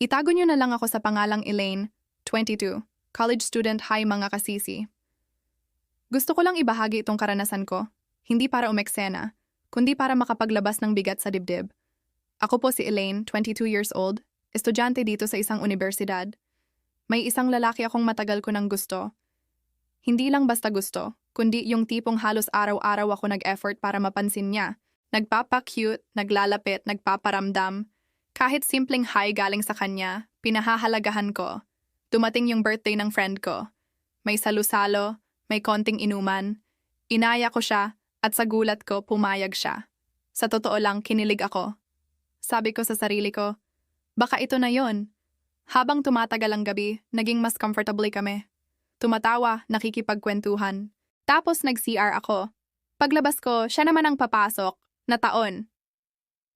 Itago niyo na lang ako sa pangalang Elaine, 22, college student high mga kasisi. Gusto ko lang ibahagi itong karanasan ko, hindi para umeksena, kundi para makapaglabas ng bigat sa dibdib. Ako po si Elaine, 22 years old, estudyante dito sa isang universidad. May isang lalaki akong matagal ko ng gusto. Hindi lang basta gusto, kundi yung tipong halos araw-araw ako nag-effort para mapansin niya. Nagpapa-cute, naglalapit, nagpaparamdam. Kahit simpleng hi galing sa kanya, pinahahalagahan ko. Dumating yung birthday ng friend ko. May salusalo, may konting inuman. Inaya ko siya at sa gulat ko pumayag siya. Sa totoo lang, kinilig ako. Sabi ko sa sarili ko, baka ito na yon. Habang tumatagal ang gabi, naging mas comfortably kami. Tumatawa, nakikipagkwentuhan. Tapos nag-CR ako. Paglabas ko, siya naman ang papasok, na taon.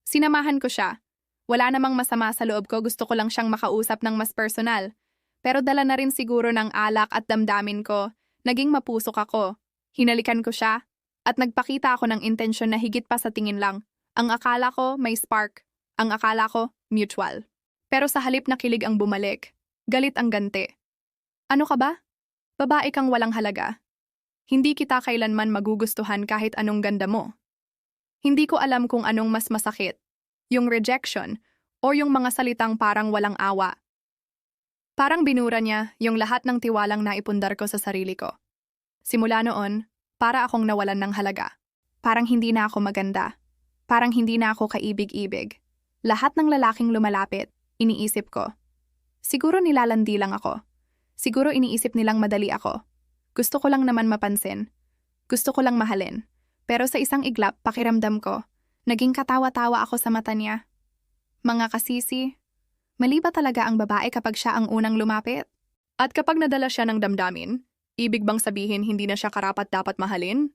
Sinamahan ko siya. Wala namang masama sa loob ko, gusto ko lang siyang makausap ng mas personal. Pero dala na rin siguro ng alak at damdamin ko, naging mapusok ako. Hinalikan ko siya, at nagpakita ako ng intensyon na higit pa sa tingin lang. Ang akala ko may spark, ang akala ko mutual. Pero sa halip na kilig ang bumalik, galit ang ganti. Ano ka ba? Babae kang walang halaga. Hindi kita kailanman magugustuhan kahit anong ganda mo. Hindi ko alam kung anong mas masakit, yung rejection o yung mga salitang parang walang awa. Parang binura niya yung lahat ng tiwalang naipundar ko sa sarili ko. Simula noon, para akong nawalan ng halaga. Parang hindi na ako maganda. Parang hindi na ako kaibig-ibig. Lahat ng lalaking lumalapit, iniisip ko. Siguro nilalandi lang ako. Siguro iniisip nilang madali ako. Gusto ko lang naman mapansin. Gusto ko lang mahalin. Pero sa isang iglap, pakiramdam ko, naging katawa-tawa ako sa mata niya. Mga kasisi, mali ba talaga ang babae kapag siya ang unang lumapit? At kapag nadala siya ng damdamin, ibig bang sabihin hindi na siya karapat dapat mahalin?